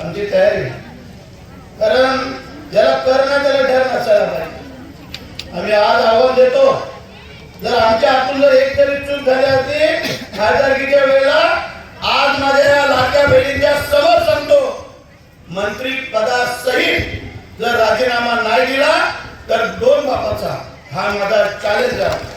आमची तयारी. कारण ज्याला करणं त्याला ठर नसायला पाहिजे. आम्ही आज आव्हान देतो जर आमच्या हातून जर एक तरी चूक झाली असती खासदारकीच्या वेळेला आज माझ्या या लाडक्या बहिणींच्या समोर सांगतो मंत्री पदासहित जर राजीनामा नाही दिला तर दोन बापाचा हा माझा चॅलेंज आहे.